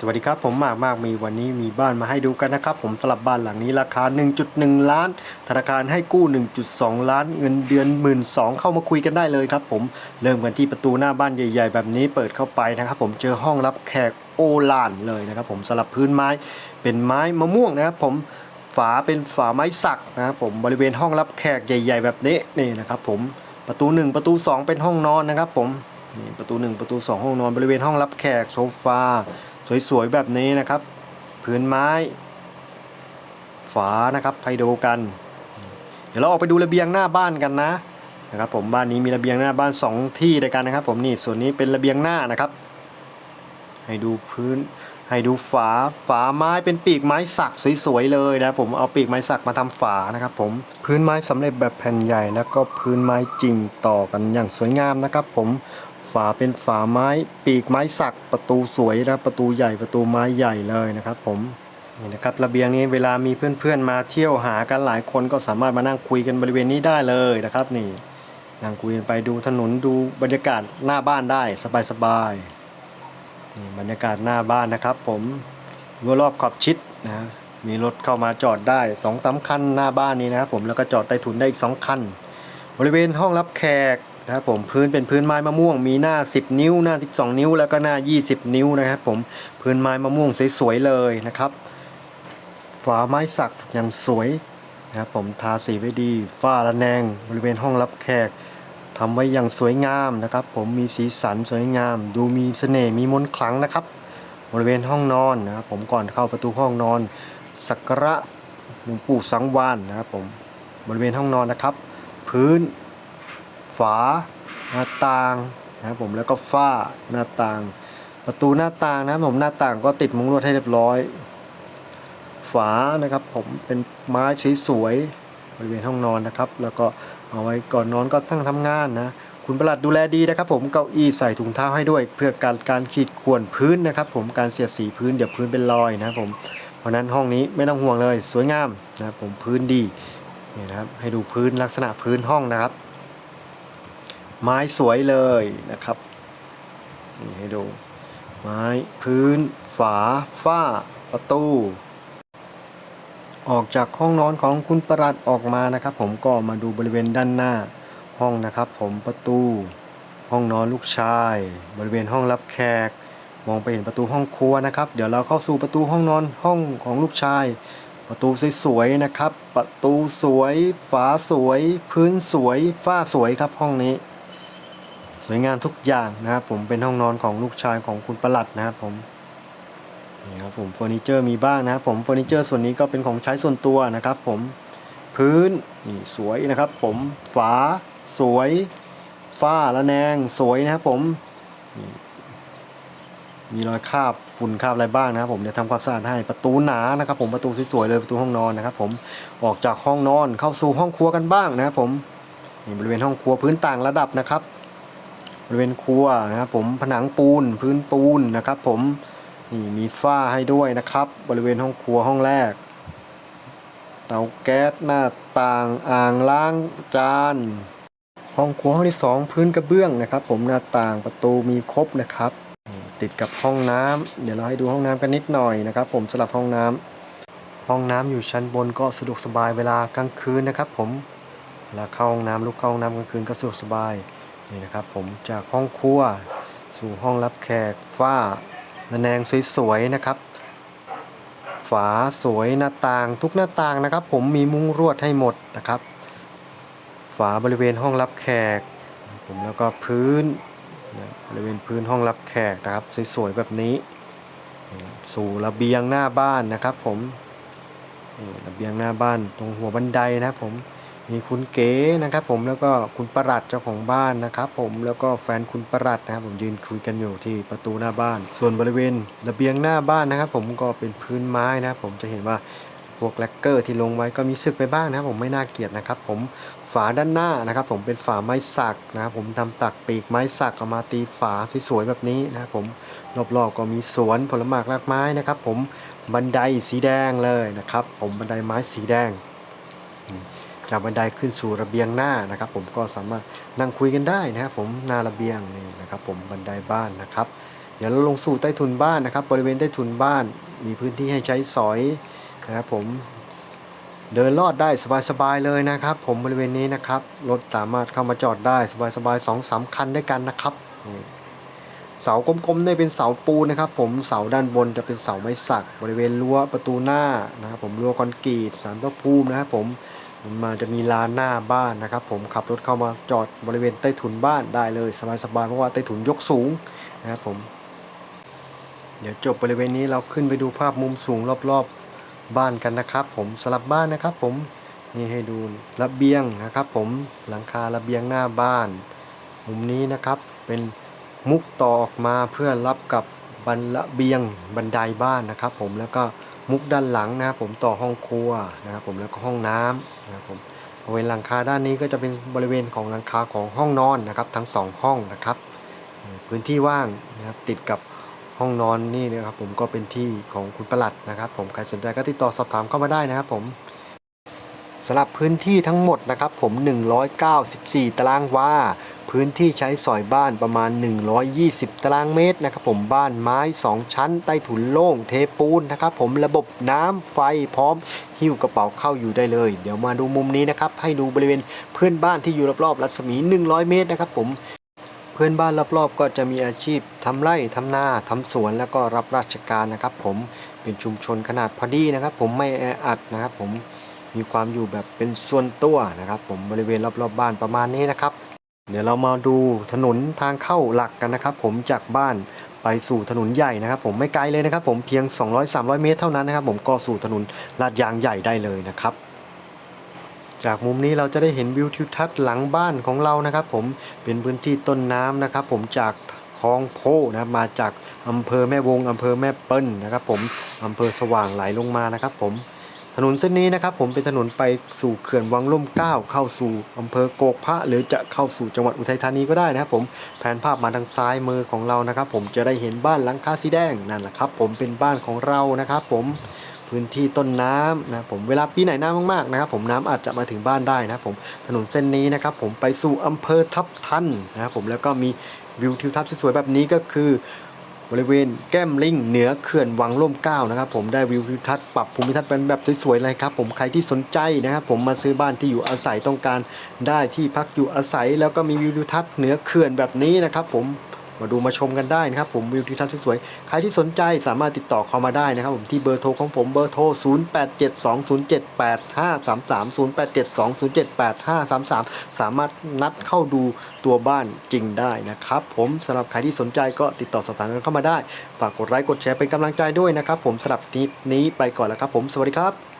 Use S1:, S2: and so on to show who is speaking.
S1: สวัสดีครับผมมากมากมีวันนี้มีบ้านมาให้ดูกันนะครับ ผมสลับบ้านหลังนี้ราคา 1.1 ล้าน ธนาคารให้กู้ 1.2 ล้าน เงินเดือน 1 2ื่นเข้ามาคุยกันได้เลยครับ ผมเริ่มกันที่ประตูหน้าบ้านใหญ่ ๆ แบบนี้เปิดเข้าไปนะครับ ผมเจอห้องรับแขกโอลานเลยนะครับผมสลับพื้นไม้เป็นไม้มะม่วงนะครับ ผมฝาเป็นฝาไม้สักนะครับผมบริเวณห้องรับแขกใหญ่ ๆ แบบนี้นี่นะครับ ผมประตู 1 ประตู 2 เป็นห้องนอนนะครับ ผมนี่ประตู 1 ประตู 2 ห้องนอน บริเวณห้องรับแขกโซฟา สวยๆแบบนี้นะครับ พื้นไม้ ฝานะครับไทโดกัน เดี๋ยวเราออกไปดูระเบียงหน้าบ้านกันนะนะครับผมบ้านนี้มีระเบียงหน้าบ้าน 2 ที่ด้วยกันนะครับ ผมนี่ส่วนนี้เป็นระเบียงหน้านะครับ ให้ดูพื้นให้ดูฝาฝาไม้เป็นปีกไม้สักสวยๆเลยนะผมเอาปีกไม้สักมาทำฝานะครับ ผมพื้นไม้สำเร็จแบบแผ่นใหญ่ แล้วก็พื้นไม้จริงต่อกันอย่างสวยงามนะครับ ผม ฝาเป็นฝาไม้ปีกไม้สักประตูสวยนะประตูใหญ่ประตูไม้ใหญ่เลยนะครับผมนี่นะครับระเบียงนี้เวลามีเพื่อนๆมาเที่ยวหากันหลายคนก็สามารถมานั่งคุยกันบริเวณนี้ได้เลยนะครับนี่นั่งคุยกันไปดูถนนดูบรรยากาศหน้าบ้านได้สบายๆนี่บรรยากาศหน้าบ้านนะครับ ผมรั้วรอบขอบชิดนะมีรถเข้ามาจอดได้สองสามคันหน้าบ้านนี้นะครับผมแล้วก็จอดใต้ถุนได้อีกสองคัน บริเวณห้องรับแขก นะครับผมพื้นเป็นพื้นไม้มะม่วง มีหน้า 10 นิ้ว หน้า 12 นิ้ว แล้วก็หน้า 20 นิ้วนะครับผมพื้นไม้มะม่วงสวยๆเลยนะครับ ฝาไม้สักอย่างสวยนะครับผมทาสีไว้ดีฝ้าระแนง บริเวณห้องรับแขกทำไว้อย่างสวยงามนะครับ ผมมีสีสันสวยงาม ดูมีเสน่ห์มีมนต์ขลังนะครับ บริเวณห้องนอนนะครับ ผมก่อนเข้าประตูห้องนอนสักการะหลวงปู่สังวานนะครับผมบริเวณห้องนอนนะครับ พื้น ฝาหน้าต่างนะครับผมแล้วก็ฝ้าหน้าต่าง ประตูหน้าต่างนะครับผมหน้าต่างก็ติดมุ้งลวดให้เรียบร้อย ฝานะครับผมเป็นไม้สวยๆบริเวณห้องนอนนะครับ แล้วก็เอาไว้ก่อนนอนก็ตั้งทำงานนะคุณประหลัดดูแลดีนะครับ ผมเก้าอี้ใส่ถุงเท้าให้ด้วย เพื่อการการขีดข่วนพื้นนะครับ ผมการเสียดสีพื้นเดี๋ยวพื้นเป็นรอยนะครับผมเพราะฉะนั้นห้องนี้ไม่ต้องห่วงเลย สวยงามนะครับผมพื้นดีนี่นะครับให้ดูพื้นลักษณะพื้นห้องนะครับ ไม้สวยเลยนะครับนี่ให้ดู ไม้พื้น ฝา ฝ้า ประตู ออกจากห้องนอนของคุณประหลัดออกมานะครับ ผมก็มาดูบริเวณด้านหน้าห้องนะครับ ผมประตู ห้องนอนลูกชาย บริเวณห้องรับแขก มองไปเห็นประตูห้องครัวนะครับ เดี๋ยวเราเข้าสู่ประตูห้องนอนห้องของลูกชาย ประตูสวยๆนะครับ ประตูสวย ฝาสวย พื้นสวย ฝ้าสวยครับห้องนี้ สวยงามทุกอย่างนะครับผมเป็นห้องนอนของลูกชายของคุณประหลัดนะครับผมนี่ครับผมเฟอร์นิเจอร์มีบ้างนะครับผมเฟอร์นิเจอร์ส่วนนี้ก็เป็นของใช้ส่วนตัวนะครับผมพื้นนี่สวยนะครับผมฝาสวยฝ้าละแนงสวยนะครับผมมีรอยคราบฝุ่นคราบอะไรบ้างนะครับผมเดี๋ยวทำความสะอาดให้ประตูหนานะครับผมประตูสวยๆเลยประตูห้องนอนนะครับผมออกจากห้องนอนเข้าสู่ห้องครัวกันบ้างนะครับผมนี่บริเวณห้องครัวพื้นต่างระดับนะครับ บริเวณครัวนะครับผมผนังปูนพื้นปูนนะครับผมนี่มีฝ้าให้ด้วยนะครับ บริเวณห้องครัวห้องแรก เตาแก๊สหน้าต่างอ่างล้างจาน ห้องครัวห้องที่สองพื้นกระเบื้องนะครับ ผมหน้าต่างประตูมีครบนะครับนี่ติดกับห้องน้ำเดี๋ยวเราให้ดูห้องน้ำกันนิดหน่อยนะครับ ผมสลับห้องน้ำห้องน้ำอยู่ชั้นบนก็สะดวกสบายเวลากลางคืนนะครับ ผมเวลาเข้าห้องน้ำลุกเข้าห้องน้ำกลางคืนก็สะดวกสบาย นี่นะครับผมจากห้องครัวสู่ห้องรับแขกฝ้าระแนงสวยๆนะครับ ฝาสวยหน้าต่างทุกหน้าต่างนะครับ ผมมีมุ้งรวดให้หมดนะครับ ฝาบริเวณห้องรับแขก ผมแล้วก็พื้นบริเวณพื้นห้องรับแขกนะครับสวยๆแบบนี้ สู่ระเบียงหน้าบ้านนะครับ ผมระเบียงหน้าบ้านตรงหัวบันไดนะครับผม มีคุณเก๋นะครับผมแล้วก็คุณประหลัดเจ้าของบ้านนะครับผมแล้วก็แฟนคุณประหลัดนะครับผมยืนคุยกันอยู่ที่ประตูหน้าบ้าน ส่วนบริเวณระเบียงหน้าบ้านนะครับ ผมก็เป็นพื้นไม้นะครับผมจะเห็นว่าพวกแลกเกอร์ที่ลงไว้ก็มีสึกไปบ้างนะครับผมไม่น่าเกลียดนะครับ ผมฝาด้านหน้านะครับ ผมเป็นฝาไม้สักนะครับผมทำตักปีกไม้สักเอามาตีฝาสวยๆแบบนี้นะครับผมรอบๆก็มีสวนผลไม้รากไม้นะครับ ผมบันไดสีแดงเลยนะครับ ผมบันไดไม้สีแดง จากบันไดขึ้นสู่ระเบียงหน้านะครับ ผมก็สามารถนั่งคุยกันได้นะครับ ผมหน้าระเบียงนี่นะครับ ผมบันไดบ้านนะครับ เดี๋ยวเราลงสู่ใต้ถุนบ้านนะครับ บริเวณใต้ถุนบ้าน มีพื้นที่ให้ใช้สอยนะครับผมเดินลอดได้สบายๆเลยนะครับ ผมบริเวณนี้นะครับรถสามารถเข้ามาจอดได้สบายๆสองสามคันด้วยกันนะครับเสากลมๆเนี่ยเป็นเสาปูนนะครับ ผมเสาด้านบนจะเป็นเสาไม้สัก บริเวณรั้วประตูหน้านะครับ ผมรั้วคอนกรีตสารพระภูมินะครับ ผม มันมาจะมีลานหน้าบ้านนะครับ ผมขับรถเข้ามาจอดบริเวณใต้ถุนบ้านได้เลยสบายๆเพราะว่าใต้ถุนยกสูงนะครับผม เดี๋ยวจบบริเวณนี้เราขึ้นไปดูภาพมุมสูงรอบๆบ้านกันนะครับ ผมสลับบ้านนะครับ ผมนี่ให้ดูระเบียงนะครับ ผมหลังคาระเบียงหน้าบ้าน มุมนี้นะครับเป็นมุกต่อออกมาเพื่อรับกับบันระเบียงบันไดบ้านนะครับ ผมแล้วก็ มุกด้านหลังนะครับผมต่อห้องครัวนะครับผมแล้วก็ห้องน้ำนะครับผมบริเวณหลังคาด้านนี้ก็จะเป็นบริเวณของหลังคาของห้องนอนนะครับ ทั้งสองห้องนะครับ พื้นที่ว่างนะครับติดกับห้องนอนนี่นะครับผมก็เป็นที่ของคุณประหลัดนะครับ ผมใครสนใจก็ติดต่อสอบถามเข้ามาได้นะครับผมสำหรับพื้นที่ทั้งหมดนะครับผม 194 ตารางวา พื้นที่ใช้สอยบ้านประมาณ 120 ตารางเมตรนะครับผมบ้านไม้ 2 ชั้น ใต้ถุนโล่งเทปูนนะครับผมระบบน้ำไฟพร้อมหิ้วกระเป๋าเข้าอยู่ได้เลย เดี๋ยวมาดูมุมนี้นะครับให้ดูบริเวณเพื่อนบ้านที่อยู่รอบๆรัศมี 100 เมตรนะครับผมเพื่อนบ้านรอบๆ ก็จะมีอาชีพทำไร่ทำนาทำสวนแล้วก็รับราชการนะครับ ผมเป็นชุมชนขนาดพอดีนะครับ ผมไม่แออัดนะครับ ผมมีความอยู่แบบเป็นส่วนตัวนะครับ ผมบริเวณรอบๆบ้านประมาณนี้นะครับ เดี๋ยวเรามาดูถนนทางเข้าหลักกันนะครับ ผมจากบ้านไปสู่ถนนใหญ่นะครับ ผมไม่ไกลเลยนะครับ ผมเพียง 200-300 เมตรเท่านั้นนะครับ ผมก็สู่ถนนลาดยางใหญ่ได้เลยนะครับ จากมุมนี้เราจะได้เห็นวิวทิวทัศน์หลังบ้านของเรานะครับ ผมเป็นพื้นที่ต้นน้ำนะครับ ผมจากคลองโพนะครับมาจากอำเภอแม่วงอำเภอแม่เปิ้ลนะครับ ผมอำเภอสว่างไหลลงมานะครับ ผม ถนนเส้นนี้นะครับผมเป็นถนนไปสู่เขื่อนวังล่มเก้าเข้าสู่อำเภอโกกพระ หรือจะเข้าสู่จังหวัดอุทัยธานีก็ได้นะครับผมแผนภาพมาทางซ้ายมือของเรานะครับ ผมจะได้เห็นบ้านหลังคาสีแดงนั่นแหละครับ ผมเป็นบ้านของเรานะครับ ผมพื้นที่ต้นน้ำนะผมเวลาปีไหนน้ำมากๆนะครับผมน้ำอาจจะมาถึงบ้านได้นะครับผมถนนเส้นนี้นะครับผมไปสู่อำเภอทับทันนะครับผมแล้วก็มีวิวทิวทัศน์สวยๆแบบนี้ก็คือ บริเวณแก้มลิงเหนือเขื่อนวังล่มเก้านะครับผมได้วิวทิวทัศน์ปรับภูมิทัศน์เป็นแบบสวยๆเลยครับผมใครที่สนใจนะครับผมมาซื้อบ้านที่อยู่อาศัยต้องการได้ที่พักอยู่อาศัย แล้วก็มีวิวทิวทัศน์เหนือเขื่อนแบบนี้นะครับผม มาดูมาชมกันได้นะครับผมวิวทิวทัศน์สวยๆใครที่สนใจสามารถติดต่อเข้ามาได้นะครับผมที่เบอร์โทรของผมเบอร์โทร 0872078533 0872078533 สามารถนัดเข้าดูตัวบ้านจริงได้นะครับผมสำหรับใครที่สนใจก็ติดต่อสอบถามกันเข้ามาได้ฝากกดไลค์กดแชร์เป็นกำลังใจด้วยนะครับผมสำหรับคลิปนี้ไปก่อนแล้วครับผมสวัสดีครับ